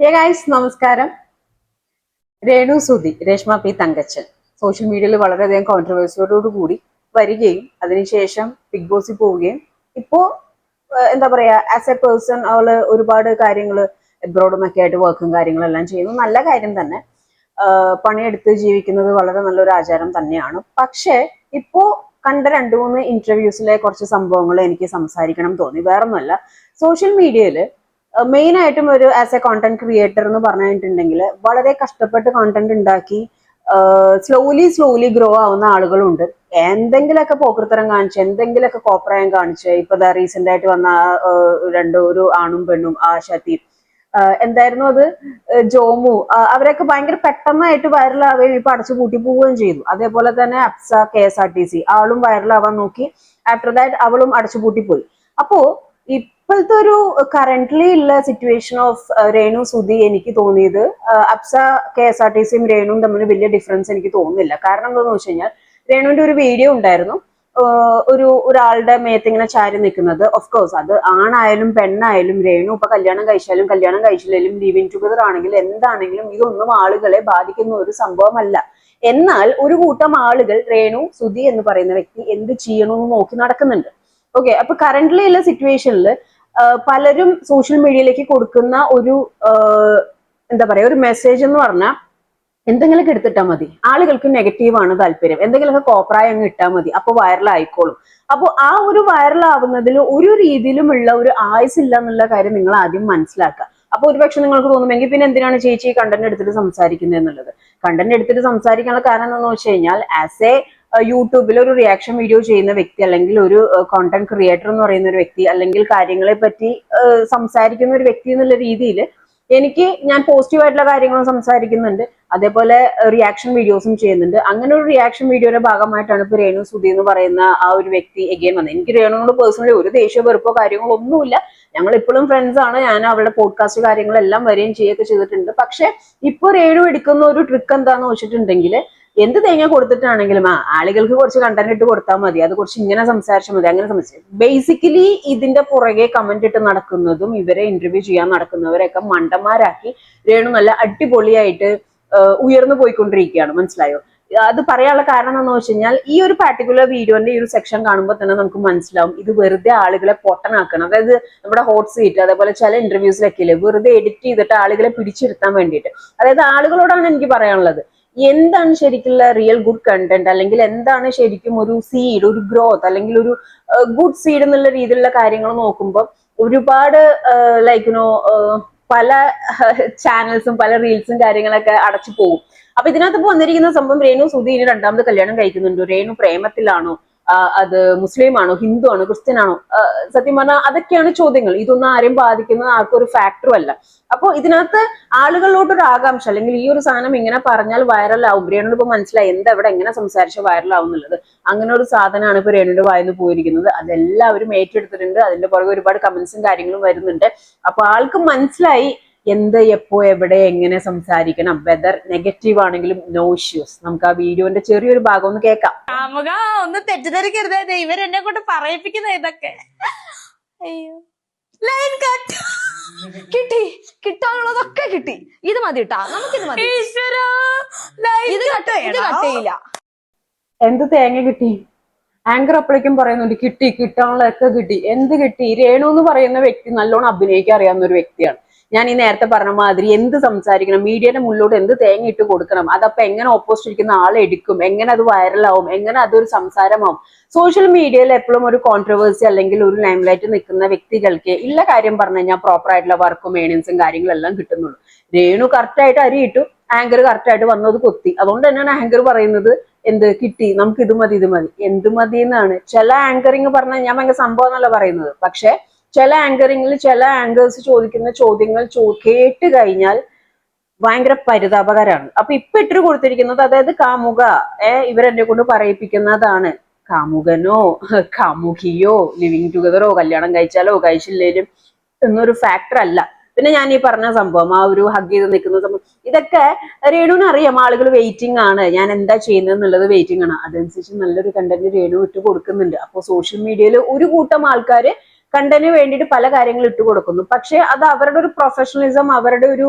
Guys നമസ്കാരം. Renu Sudhi Reshma P Thankachan. Social മീഡിയയിൽ വളരെയധികം കോൺട്രവേഴ്സിയോട് കൂടി വരികയും അതിനുശേഷം ബിഗ് ബോസിൽ പോവുകയും. ഇപ്പോ എന്താ പറയാ ആസ് എ പേഴ്സൺ അവൾ ഒരുപാട് കാര്യങ്ങൾ എബ്രോഡും ഒക്കെ ആയിട്ട് വർക്കും കാര്യങ്ങളെല്ലാം ചെയ്യുന്നു. നല്ല കാര്യം തന്നെ. പണിയെടുത്ത് ജീവിക്കുന്നത് വളരെ നല്ലൊരു ആചാരം തന്നെയാണ്. പക്ഷേ ഇപ്പോ കണ്ട രണ്ട് മൂന്ന് ഇന്റർവ്യൂസിലെ കുറച്ച് സംഭവങ്ങൾ എനിക്ക് സംസാരിക്കണം തോന്നി. വേറൊന്നുമല്ല. സോഷ്യൽ മീഡിയയിൽ മെയിൻ ആയിട്ടും ഒരു ആസ് എ കോണ്ടന്റ് ക്രിയേറ്റർ എന്ന് പറഞ്ഞിട്ടുണ്ടെങ്കിൽ വളരെ കഷ്ടപ്പെട്ട് കോണ്ടന്റ് ഉണ്ടാക്കി സ്ലോലി സ്ലോലി ഗ്രോ ആവുന്ന ആളുകളുണ്ട്. എന്തെങ്കിലുമൊക്കെ പോക്കൃത്തരം കാണിച്ച് എന്തെങ്കിലുമൊക്കെ കോപ്രായം കാണിച്ച് ഇപ്പൊ റീസെന്റ് ആയിട്ട് വന്ന രണ്ടു ഒരു ആണും പെണ്ണും ആ ആഹ് എന്തായിരുന്നു അത്? ജോമു അവരൊക്കെ ഭയങ്കര പെട്ടെന്നായിട്ട് വൈറലാവുകയും ഇപ്പൊ അടച്ചു പൂട്ടി പോവുകയും ചെയ്തു. അതേപോലെ തന്നെ Apsa K S R T C ആളും വൈറലാവാൻ നോക്കി. ആഫ്റ്റർ ദാറ്റ് അവളും അടച്ചു പൂട്ടിപ്പോയി. അപ്പോ ഇപ്പോഴത്തെ ഒരു കറന്റ്ലി ഉള്ള സിറ്റുവേഷൻ ഓഫ് രേണു സുധി എനിക്ക് തോന്നിയത് Absa Apsa K S R T സിയും രേണുവും തമ്മിൽ വലിയ ഡിഫറൻസ് എനിക്ക് തോന്നുന്നില്ല. കാരണം എന്താന്ന് വെച്ച് കഴിഞ്ഞാൽ രേണുവിന്റെ ഒരു വീഡിയോ ഉണ്ടായിരുന്നു. ഒരു ഒരാളുടെ മേത്ത് ഇങ്ങനെ ചാരി നിൽക്കുന്നത്. ഓഫ് കോഴ്സ് അത് ആണായാലും പെണ്ണായാലും രേണു ഇപ്പൊ കല്യാണം കഴിച്ചാലും കല്യാണം കഴിച്ചില്ലെങ്കിലും ലിവിങ് ടുഗദർ ആണെങ്കിലും എന്താണെങ്കിലും ഇതൊന്നും ആളുകളെ ബാധിക്കുന്ന ഒരു സംഭവമല്ല. എന്നാൽ ഒരു കൂട്ടം ആളുകൾ രേണു സുധി എന്ന് പറയുന്ന വ്യക്തി എന്ത് ചെയ്യണമെന്ന് നോക്കി നടക്കുന്നുണ്ട്. ഓക്കെ അപ്പൊ കറന്റ്ലി ഉള്ള സിറ്റുവേഷനിൽ പലരും സോഷ്യൽ മീഡിയയിലേക്ക് കൊടുക്കുന്ന ഒരു എന്താ പറയാ ഒരു മെസ്സേജ് എന്ന് പറഞ്ഞാൽ എന്തെങ്കിലുമൊക്കെ എടുത്തിട്ടാൽ മതി. ആളുകൾക്ക് നെഗറ്റീവ് ആണ് താല്പര്യം. എന്തെങ്കിലുമൊക്കെ കോപ്രായം അങ്ങ് ഇട്ടാൽ മതി. അപ്പൊ വൈറൽ ആയിക്കോളും. അപ്പോൾ ആ ഒരു വൈറൽ ആവുന്നതിൽ ഒരു രീതിയിലുമുള്ള ഒരു ആയുസ് ഇല്ല എന്നുള്ള കാര്യം നിങ്ങൾ ആദ്യം മനസ്സിലാക്കുക. അപ്പൊ ഒരുപക്ഷെ നിങ്ങൾക്ക് തോന്നുമെങ്കിൽ പിന്നെ എന്തിനാണ് ചേച്ചി കണ്ടന്റ് എടുത്തിട്ട് സംസാരിക്കുന്നത് എന്നുള്ളത്? കണ്ടന്റ് എടുത്തിട്ട് സംസാരിക്കാനുള്ള കാരണം എന്താണെന്ന് വെച്ച് കഴിഞ്ഞാൽ ആസ് എ യൂട്യൂബിൽ ഒരു റിയാക്ഷൻ വീഡിയോ ചെയ്യുന്ന വ്യക്തി അല്ലെങ്കിൽ ഒരു കോണ്ടന്റ് ക്രിയേറ്റർ എന്ന് പറയുന്ന ഒരു വ്യക്തി അല്ലെങ്കിൽ കാര്യങ്ങളെ പറ്റി സംസാരിക്കുന്ന ഒരു വ്യക്തി എന്നുള്ള രീതിയിൽ എനിക്ക് ഞാൻ പോസിറ്റീവായിട്ടുള്ള കാര്യങ്ങളും സംസാരിക്കുന്നുണ്ട്. അതേപോലെ റിയാക്ഷൻ വീഡിയോസും ചെയ്യുന്നുണ്ട്. അങ്ങനെ ഒരു റിയാക്ഷൻ വീഡിയോയുടെ ഭാഗമായിട്ടാണ് ഇപ്പൊ രേണു സുധി എന്ന് പറയുന്ന ആ ഒരു വ്യക്തി എഗെയിൻ വന്നത്. എനിക്ക് രേണുവിനോട് പേഴ്സണലി ഒരു ദേഷ്യ വെറുപ്പോ കാര്യങ്ങളോ ഒന്നുമില്ല. ഞങ്ങൾ ഇപ്പോഴും ഫ്രണ്ട്സ് ആണ്. ഞാൻ അവളുടെ പോഡ്കാസ്റ്റ് കാര്യങ്ങളെല്ലാം വരികയും ചെയ്യുകയൊക്കെ ചെയ്തിട്ടുണ്ട്. പക്ഷെ ഇപ്പൊ രേണു എടുക്കുന്ന ഒരു ട്രിക്ക് എന്താന്ന് വെച്ചിട്ടുണ്ടെങ്കിൽ എന്ത് തേങ്ങ കൊടുത്തിട്ടാണെങ്കിലും ആ ആളുകൾക്ക് കുറച്ച് കണ്ടന്റ് ഇട്ട് കൊടുത്താൽ മതി. അത് കുറച്ച് ഇങ്ങനെ സംസാരിച്ചാൽ മതി. അങ്ങനെ സംസാരിച്ചു. ബേസിക്കലി ഇതിന്റെ പുറകെ കമന്റ് ഇട്ട് നടക്കുന്നതും ഇവരെ ഇന്റർവ്യൂ ചെയ്യാൻ നടക്കുന്നവരെയൊക്കെ മണ്ടന്മാരാക്കി രേണു നല്ല അടിപൊളിയായിട്ട് ഉയർന്നു പോയിക്കൊണ്ടിരിക്കുകയാണ്. മനസ്സിലായോ? അത് പറയാനുള്ള കാരണം എന്താണെന്ന് വെച്ച് കഴിഞ്ഞാൽ ഈ ഒരു പാർട്ടിക്കുലർ വീഡിയോന്റെ ഈ ഒരു സെക്ഷൻ കാണുമ്പോൾ തന്നെ നമുക്ക് മനസ്സിലാവും ഇത് വെറുതെ ആളുകളെ പൊട്ടനാക്കണം. അതായത് നമ്മുടെ ഹോട്ട് സീറ്റ് അതേപോലെ ചില ഇന്റർവ്യൂസിലൊക്കെ ഇല്ലേ വെറുതെ എഡിറ്റ് ചെയ്തിട്ട് ആളുകളെ പിടിച്ചിരുത്താൻ വേണ്ടിയിട്ട്. അതായത് ആളുകളോടാണ് എനിക്ക് പറയാനുള്ളത്. എന്താണ് ശരിക്കുള്ള റിയൽ ഗുഡ് കണ്ടന്റ് അല്ലെങ്കിൽ എന്താണ് ശരിക്കും ഒരു സീഡ് ഒരു ഗ്രോത്ത് അല്ലെങ്കിൽ ഒരു ഗുഡ് സീഡ് എന്നുള്ള രീതിയിലുള്ള കാര്യങ്ങൾ നോക്കുമ്പോൾ ഒരുപാട് ലൈക്ക് നോ പല ചാനൽസും പല റീൽസും കാര്യങ്ങളൊക്കെ അടച്ചു പോകും. അപ്പൊ ഇതിനകത്ത് വന്നിരിക്കുന്ന സംഭവം രേണു സുധീന് രണ്ടാമത് കല്യാണം കഴിക്കുന്നുണ്ടോ. രേണു പ്രേമത്തിലാണോ? അത് മുസ്ലിം ആണോ ഹിന്ദു ആണോ ക്രിസ്ത്യൻ ആണോ സത്യം പറഞ്ഞാൽ അതൊക്കെയാണ് ചോദ്യങ്ങൾ. ഇതൊന്നും ആരെയും ബാധിക്കുന്ന ആർക്കൊരു ഫാക്ടറും അല്ല. അപ്പോൾ ഇതിനകത്ത് ആളുകളിലോട്ടൊരു ആകാംക്ഷ അല്ലെങ്കിൽ ഈ ഒരു സാധനം ഇങ്ങനെ പറഞ്ഞാൽ വൈറലാവും രേണുവിന് ഇപ്പൊ മനസ്സിലായി എന്താ ഇവിടെ എങ്ങനെ സംസാരിച്ച വൈറലാവും എന്നുള്ളത്. അങ്ങനെ ഒരു സാധനമാണ് ഇപ്പൊ രേണുവിന്റെ വായന്ന് പോയിരിക്കുന്നത്. അതെല്ലാവരും ഏറ്റെടുത്തിട്ടുണ്ട്. അതിന്റെ പുറകെ ഒരുപാട് കമന്റ്സും കാര്യങ്ങളും വരുന്നുണ്ട്. അപ്പൊ ആൾക്ക് മനസ്സിലായി എന്ത് എപ്പോ എവിടെ എങ്ങനെ സംസാരിക്കണം വെദർ നെഗറ്റീവ് ആണെങ്കിലും നോ ഇഷ്യൂസ് നമുക്ക് ആ വീഡിയോന്റെ ചെറിയൊരു ഭാഗം ഒന്ന് കേൾക്കാം. കാമുക ഒന്ന് തെറ്റിദ്ധരിക്കരുത്. ഇവരെന്നെ കൊണ്ട് പറയിപ്പിക്കുന്ന ഇതൊക്കെ. അയ്യോ. ലൈൻ കട്ട് കിട്ടി. കിട്ടാനുള്ളതൊക്കെ കിട്ടി. ഇത് മതി കേട്ടാ നമുക്കിത് മതി. ലൈൻ ഇത് കട്ട് ചെയ്യില്ല. എന്ത് തേങ്ങ കിട്ടി? ആങ്കർ അപ്പോഴേക്കും പറയുന്നുണ്ട് കിട്ടി കിട്ടാനുള്ളതൊക്കെ കിട്ടി. എന്ത് കിട്ടി? രേണു എന്ന് പറയുന്ന വ്യക്തി നല്ലോണം അഭിനയിക്കാൻ അറിയാവുന്ന ഒരു വ്യക്തിയാണ്. ഞാൻ ഈ നേരത്തെ പറഞ്ഞ മാതിരി എന്ത് സംസാരിക്കണം മീഡിയയുടെ മുന്നിലോട്ട് എന്ത് തേങ്ങ ഇട്ട് കൊടുക്കണം അതപ്പൊ എങ്ങനെ ഓപ്പോസിറ്റ് ഇരിക്കുന്ന ആളെ എടുക്കും എങ്ങനെ അത് വൈറലാവും എങ്ങനെ അതൊരു സംസാരമാവും. സോഷ്യൽ മീഡിയയിൽ എപ്പോഴും ഒരു കോൺട്രവേഴ്സി അല്ലെങ്കിൽ ഒരു ലൈംലൈറ്റ് നിൽക്കുന്ന വ്യക്തികൾക്ക് ഇല്ല കാര്യം പറഞ്ഞു കഴിഞ്ഞാൽ പ്രോപ്പർ ആയിട്ടുള്ള വർക്കും ഏണിങ്സും കാര്യങ്ങളെല്ലാം കിട്ടുന്നുള്ളൂ. രേണു കറക്റ്റ് ആയിട്ട് അരി ഇട്ടു ആങ്കർ കറക്റ്റ് ആയിട്ട് വന്നത് കൊത്തി. അതുകൊണ്ട് തന്നെയാണ് ആങ്കർ പറയുന്നത് എന്ത് കിട്ടി നമുക്ക് ഇത് മതി ഇത് മതി. എന്ത് മതി എന്നാണ് ചില ആങ്കറിങ് പറഞ്ഞാൽ ഞാൻ ഭയങ്കര സംഭവം എന്നല്ല പറയുന്നത്. പക്ഷെ ചില ആങ്കറിങ്ങിൽ ചില ആങ്കേഴ്സ് ചോദിക്കുന്ന ചോദ്യങ്ങൾ ചോ കേട്ട് കഴിഞ്ഞാൽ ഭയങ്കര പരിതാപകരമാണ് അപ്പൊ ഇപ്പൊ ഇട്ടു കൊടുത്തിരിക്കുന്നത് അതായത് കാമുക ഏ ഇവരെന്നെ കൊണ്ട് പറയിപ്പിക്കുന്നതാണ്. കാമുകനോ കാമുകിയോ ലിവിങ് ടുഗദറോ കല്യാണം കഴിച്ചാലോ കഴിച്ചില്ലേലും എന്നൊരു ഫാക്ടർ അല്ല. പിന്നെ ഞാൻ ഈ പറഞ്ഞ സംഭവം ആ ഒരു ഹഗ് ചെയ്ത് നിൽക്കുന്ന സംഭവം ഇതൊക്കെ രേണുവിന് അറിയാം. ആളുകൾ വെയിറ്റിംഗ് ആണ്. ഞാൻ എന്താ ചെയ്യുന്നത് എന്നുള്ളത് വെയിറ്റിംഗ് ആണ്. അതനുസരിച്ച് നല്ലൊരു കണ്ടന്റ് രേണു ഇട്ട് കൊടുക്കുന്നുണ്ട്. അപ്പോൾ സോഷ്യൽ മീഡിയയിൽ ഒരു കൂട്ടം ആൾക്കാർ കണ്ടന്റിന് വേണ്ടിയിട്ട് പല കാര്യങ്ങളും ഇട്ട് കൊടുക്കുന്നു. പക്ഷെ അത് അവരുടെ ഒരു പ്രൊഫഷണലിസം അവരുടെ ഒരു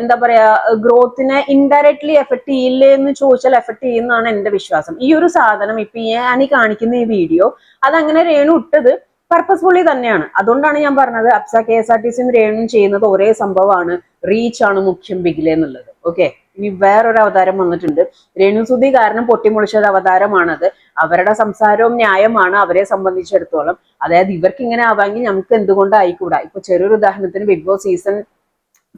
എന്താ പറയാ ഗ്രോത്തിനെ ഇൻഡയറക്ട്ലി എഫക്ട് ചെയ്യില്ലേ എന്ന് ചോദിച്ചാൽ എഫക്ട് ചെയ്യുന്നതാണ് എന്റെ വിശ്വാസം. ഈ ഒരു സാധനം ഇപ്പൊ ഞാൻ ഈ കാണിക്കുന്ന ഈ വീഡിയോ അതങ്ങനെ രേണു ഇട്ടത് പർപ്പസ്ഫുള്ളി തന്നെയാണ്. അതുകൊണ്ടാണ് ഞാൻ പറഞ്ഞത് Apsa K S R T സിയും രേണും ചെയ്യുന്നത് ഒരേ സംഭവമാണ്. റീച്ച് ആണ് മുഖ്യം ബിഗിലെ എന്നുള്ളത്. ഓക്കെ ഇനി വേറൊരു അവതാരം വന്നിട്ടുണ്ട്. രേണു സുധി കാരണം പൊട്ടിമുളിച്ച ഒരു അവതാരമാണത്. അവരുടെ സംസാരവും ന്യായമാണ് അവരെ സംബന്ധിച്ചിടത്തോളം. അതായത് ഇവർക്ക് ഇങ്ങനെ ആവാമെങ്കിൽ നമുക്ക് എന്തുകൊണ്ട് ആയിക്കൂടാ ഇപ്പൊ ചെറിയൊരു ഉദാഹരണത്തിന് ബിഗ് ബോസ് സീസൺ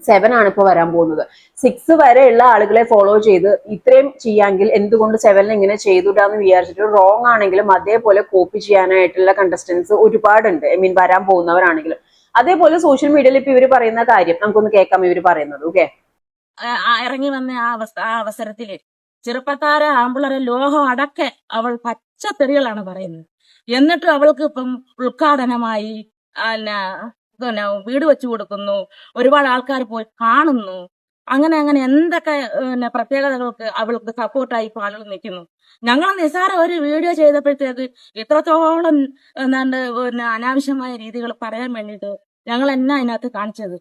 സെവൻ ആണ് ഇപ്പൊ വരാൻ പോകുന്നത്. സിക്സ് ഉള്ള ആളുകളെ ഫോളോ ചെയ്ത് ഇത്രയും ചെയ്യാമെങ്കിൽ എന്തുകൊണ്ട് സെവനിൽ ഇങ്ങനെ ചെയ്തുവിടാന്ന് വിചാരിച്ചിട്ട് റോങ് ആണെങ്കിലും അതേപോലെ കോപ്പി ചെയ്യാനായിട്ടുള്ള കണ്ടസ്റ്റൻസ് ഒരുപാടുണ്ട്. ഐ മീൻ വരാൻ പോകുന്നവരാണെങ്കിലും. അതേപോലെ സോഷ്യൽ മീഡിയയിൽ ഇപ്പൊ ഇവർ പറയുന്ന കാര്യം നമുക്കൊന്ന് കേൾക്കാം ഇവർ പറയുന്നത് ഓക്കെ ഇറങ്ങി വന്ന ആ അവസ്ഥ ആ അവസരത്തിൽ. ചെറുപ്പക്കാരെ ആമ്പിളരെ ലോഹം അടക്കെ അവൾ പച്ച പച്ചത്തെറികളാണ് പറയുന്നത്. എന്നിട്ട് അവൾക്ക് ഇപ്പം ഉദ്ഘാടനമായി പിന്നെ വീട് വെച്ചു കൊടുക്കുന്നു ഒരുപാട് ആൾക്കാർ പോയി കാണുന്നു. അങ്ങനെ അങ്ങനെ എന്തൊക്കെ പിന്നെ പ്രത്യേകതകൾക്ക് അവൾക്ക് സപ്പോർട്ടായി ഇപ്പൊ ആളുകൾ നിൽക്കുന്നു. ഞങ്ങൾ നിസാരം ഒരു വീഡിയോ ചെയ്തപ്പോഴത്തേക്ക് ഇത്രത്തോളം എന്താണ്ട് പിന്നെ അനാവശ്യമായ രീതികൾ പറയാൻ വേണ്ടിയിട്ട് ഞങ്ങൾ എന്നാ അതിനകത്ത് കാണിച്ചത്?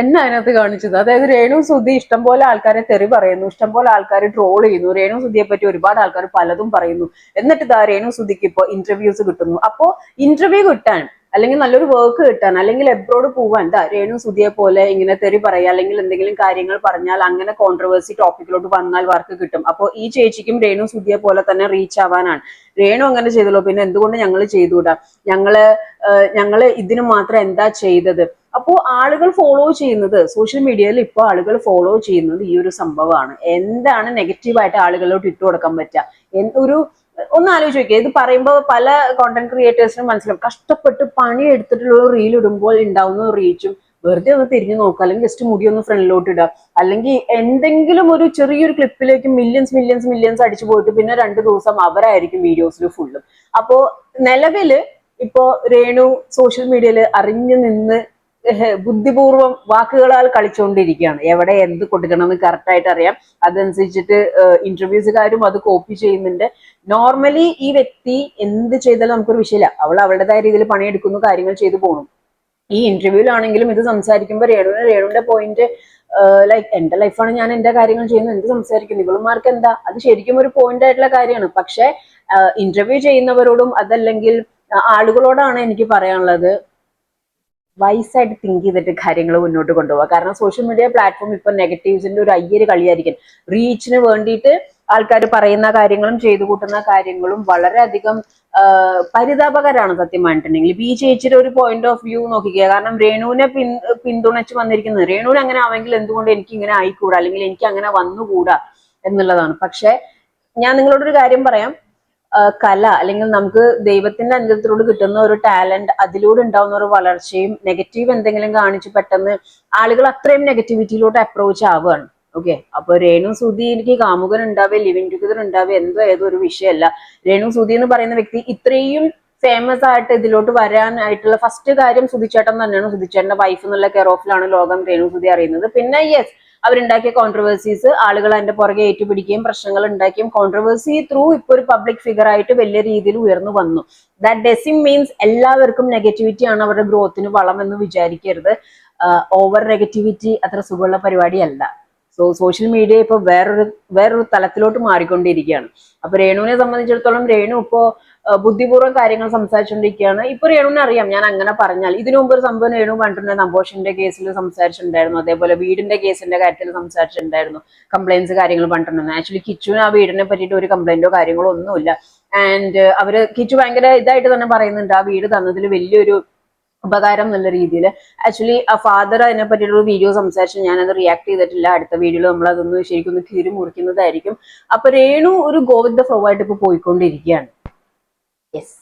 എന്നാ അതിനകത്ത് കാണിച്ചത്? അതായത് രേണു സുധി ഇഷ്ടംപോലെ ആൾക്കാരെ തെറി പറയുന്നു ഇഷ്ടംപോലെ ആൾക്കാർ ട്രോൾ ചെയ്യുന്നു. രേണു സുധിയെ പറ്റി ഒരുപാട് ആൾക്കാർ പലതും പറയുന്നു. എന്നിട്ട് ഇതാ രേണു സുധിക്ക് ഇപ്പൊ ഇന്റർവ്യൂസ് കിട്ടുന്നു. അപ്പോ ഇന്റർവ്യൂ കിട്ടാൻ അല്ലെങ്കിൽ നല്ലൊരു വർക്ക് കിട്ടാൻ അല്ലെങ്കിൽ എബ്രോഡ് പോവാൻ എന്താ രേണു സുധിയെ പോലെ ഇങ്ങനെ തെറി പറയുക അല്ലെങ്കിൽ എന്തെങ്കിലും കാര്യങ്ങൾ പറഞ്ഞാൽ അങ്ങനെ കോൺട്രവേഴ്സി ടോപ്പിക്കിലോട്ട് വന്നാൽ വർക്ക് കിട്ടും. അപ്പോൾ ഈ ചേച്ചിക്കും രേണു സുധിയെ പോലെ തന്നെ റീച്ച് ആവാനാണ്. രേണു അങ്ങനെ ചെയ്തല്ലോ പിന്നെ എന്തുകൊണ്ട് ഞങ്ങൾ ചെയ്തുകൂടാ ഞങ്ങൾ ഞങ്ങൾ ഇതിന് മാത്രം എന്താ ചെയ്തത്? അപ്പോൾ ആളുകൾ ഫോളോ ചെയ്യുന്നത് സോഷ്യൽ മീഡിയയിൽ ഇപ്പോൾ ആളുകൾ ഫോളോ ചെയ്യുന്നത് ഈ ഒരു സംഭവമാണ്. എന്താണ് നെഗറ്റീവായിട്ട് ആളുകളോട് ഇട്ട് കൊടുക്കാൻ പറ്റുക? ഒരു ഒന്ന് ആലോചിച്ച് നോക്കിയാൽ ഇത് പറയുമ്പോൾ പല കോണ്ടന്റ് ക്രിയേറ്റേഴ്സിനും മനസ്സിലാവും. കഷ്ടപ്പെട്ട് പണി എടുത്തിട്ടുള്ള റീൽ ഇടുമ്പോൾ ഉണ്ടാവുന്ന റീച്ചും വെറുതെ ഒന്ന് തിരിഞ്ഞു നോക്കുക. അല്ലെങ്കിൽ ജസ്റ്റ് മുടി ഒന്ന് ഫ്രണ്ടിലോട്ട് ഇടുക. അല്ലെങ്കിൽ എന്തെങ്കിലും ഒരു ചെറിയൊരു ക്ലിപ്പിലേക്ക് മില്യൻസ് മില്യൻസ് മില്യൻസ് അടിച്ചു പോയിട്ട് പിന്നെ രണ്ട് ദിവസം അവരായിരിക്കും വീഡിയോസിൽ ഫുള്ളും അപ്പോ നിലവിൽ ഇപ്പോ രേണു സോഷ്യൽ മീഡിയയിൽ അറിഞ്ഞു നിന്ന് ബുദ്ധിപൂർവം വാക്കുകളാൽ കളിച്ചുകൊണ്ടിരിക്കുകയാണ് എവിടെ എന്ത് കൊടുക്കണമെന്ന് കറക്റ്റ് ആയിട്ട് അറിയാം. അതനുസരിച്ചിട്ട് ഇന്റർവ്യൂസുകാരും അത് കോപ്പി ചെയ്യുന്നുണ്ട്. നോർമലി ഈ വ്യക്തി എന്ത് ചെയ്താലും നമുക്കൊരു വിഷയമില്ല. അവൾ അവളുടേതായ രീതിയിൽ പണിയെടുക്കുന്നു കാര്യങ്ങൾ ചെയ്തു പോകണം ഈ ഇന്റർവ്യൂലാണെങ്കിലും ഇത് സംസാരിക്കുമ്പോൾ രേണുവിന് രേണുവിന്റെ പോയിന്റ് ലൈക്ക് എന്റെ ലൈഫാണ് ഞാൻ എന്റെ കാര്യങ്ങൾ ചെയ്യുന്നത് എന്ത് സംസാരിക്കുന്നു? ഇവളുമാർക്ക് എന്താ? അത് ശരിക്കും ഒരു പോയിന്റ് ആയിട്ടുള്ള കാര്യമാണ്. പക്ഷെ ഇന്റർവ്യൂ ചെയ്യുന്നവരോടും അതല്ലെങ്കിൽ ആളുകളോടാണ് എനിക്ക് പറയാനുള്ളത്. വൈസായിട്ട് തിങ്ക് ചെയ്തിട്ട് കാര്യങ്ങൾ മുന്നോട്ട് കൊണ്ടുപോകുക കാരണം സോഷ്യൽ മീഡിയ പ്ലാറ്റ്ഫോം ഇപ്പൊ നെഗറ്റീവ്സിന്റെ ഒരു അയ്യര് കളിയായിരിക്കും. റീച്ചിന് വേണ്ടിയിട്ട് ആൾക്കാർ പറയുന്ന കാര്യങ്ങളും ചെയ്തു കൂട്ടുന്ന കാര്യങ്ങളും വളരെയധികം പരിതാപകരമാണ് സത്യമായിട്ടുണ്ടെങ്കിൽ പറഞ്ഞിട്ടുണ്ടെങ്കിൽ. ബി ചേച്ചിയുടെ ഒരു പോയിന്റ് ഓഫ് വ്യൂ നോക്കിക്കുക കാരണം രേണുവിനെ പിൻ പിന്തുണച്ച് വന്നിരിക്കുന്നത്. രേണുവിന് അങ്ങനെ ആവെങ്കിൽ എന്തുകൊണ്ട് എനിക്ക് ഇങ്ങനെ ആയിക്കൂടാ? അല്ലെങ്കിൽ എനിക്ക് അങ്ങനെ വന്നുകൂടാ? എന്നുള്ളതാണ്. പക്ഷെ ഞാൻ നിങ്ങളോടൊരു കാര്യം പറയാം. കല അല്ലെങ്കിൽ നമുക്ക് ദൈവത്തിന്റെ അനുഗ്രഹത്തിലൂടെ കിട്ടുന്ന ഒരു ടാലന്റ് അതിലൂടെ ഉണ്ടാവുന്ന ഒരു വളർച്ചയും നെഗറ്റീവ് എന്തെങ്കിലും കാണിച്ച് പെട്ടെന്ന് ആളുകൾ അത്രയും നെഗറ്റിവിറ്റിയിലോട്ട് അപ്രോച്ച് ആവുകയാണ്. ഓക്കെ അപ്പൊ രേണു സുധി എനിക്ക് കാമുകൻ ഉണ്ടാവേ ലിവിങ് ടുഗദർ ഉണ്ടാവേ എന്തോ ഏതോ ഒരു വിഷയമല്ല. രേണു സുധി എന്ന് പറയുന്ന വ്യക്തി ഇത്രയും ഫേമസ് ആയിട്ട് ഇതിലോട്ട് വരാനായിട്ടുള്ള ഫസ്റ്റ് കാര്യം സുധിച്ചേട്ടൻ തന്നെയാണ്. സുധിച്ചേട്ടന്റെ വൈഫ് എന്നുള്ള കെയർ ഓഫിലാണ് ലോകം രേണു സുധി അറിയുന്നത്. പിന്നെ യെസ് അവരുണ്ടാക്കിയ കോൺട്രവേഴ്സീസ് ആളുകൾ അതിന്റെ പുറകെ ഏറ്റുപിടിക്കുകയും പ്രശ്നങ്ങൾ ഉണ്ടാക്കിയും കോൺട്രവേഴ്സി ത്രൂ ഇപ്പൊ ഒരു പബ്ലിക് ഫിഗർ ആയിട്ട് വലിയ രീതിയിൽ ഉയർന്നു വന്നു. ദാറ്റ് ഡെസിം മീൻസ് എല്ലാവർക്കും നെഗറ്റിവിറ്റി ആണ് അവരുടെ ഗ്രോത്തിന് വളം എന്ന് വിചാരിക്കരുത് ഓവർ നെഗറ്റിവിറ്റി അത്ര സുഖമുള്ള പരിപാടിയല്ല. സോ സോഷ്യൽ മീഡിയ ഇപ്പൊ വേറൊരു വേറൊരു തലത്തിലോട്ട് മാറിക്കൊണ്ടിരിക്കുകയാണ്. അപ്പൊ രേണുവിനെ സംബന്ധിച്ചിടത്തോളം രേണു ഇപ്പോ ബുദ്ധിപൂർവം കാര്യങ്ങൾ സംസാരിച്ചുകൊണ്ടിരിക്കുകയാണ് ഇപ്പൊ രേണുവിനെ അറിയാം ഞാൻ അങ്ങനെ പറഞ്ഞാൽ. ഇതിനു മുമ്പ് ഒരു സംഭവം രേണു പറഞ്ഞിട്ടുണ്ട് അബോഷന്റെ കേസിൽ സംസാരിച്ചിട്ടുണ്ടായിരുന്നു. അതേപോലെ വീടിന്റെ കേസിന്റെ കാര്യത്തിൽ സംസാരിച്ചിട്ടുണ്ടായിരുന്നു. കംപ്ലൈൻസ് കാര്യങ്ങൾ പറഞ്ഞിട്ടുണ്ടായിരുന്നു. ആക്ച്വലി കിച്ചുവിന് ആ വീടിനെ പറ്റിയിട്ട് ഒരു കംപ്ലൈന്റോ കാര്യങ്ങളോ ഒന്നുമില്ല. ആൻഡ് അവർ കിച്ചു ഭയങ്കര ഇതായിട്ട് തന്നെ പറയുന്നുണ്ട് ആ വീട് തന്നതിൽ വലിയൊരു ഉപകാരം എന്നുള്ള രീതിയിൽ ആക്ച്വലി ആ ഫാദർ അതിനെ പറ്റിയിട്ടൊരു വീഡിയോ സംസാരിച്ചു ഞാനത് റിയാക്ട് ചെയ്തിട്ടില്ല. അടുത്ത വീഡിയോയിൽ നമ്മൾ അതൊന്ന് ശരിക്കും ഒന്ന് കീറി മുറിക്കുന്നതായിരിക്കും. അപ്പൊ രേണു ഒരു ഗോവിന്ദ ഫ്ലോ ആയിട്ട് ഇപ്പൊ പോയിക്കൊണ്ടിരിക്കുകയാണ്. യെസ്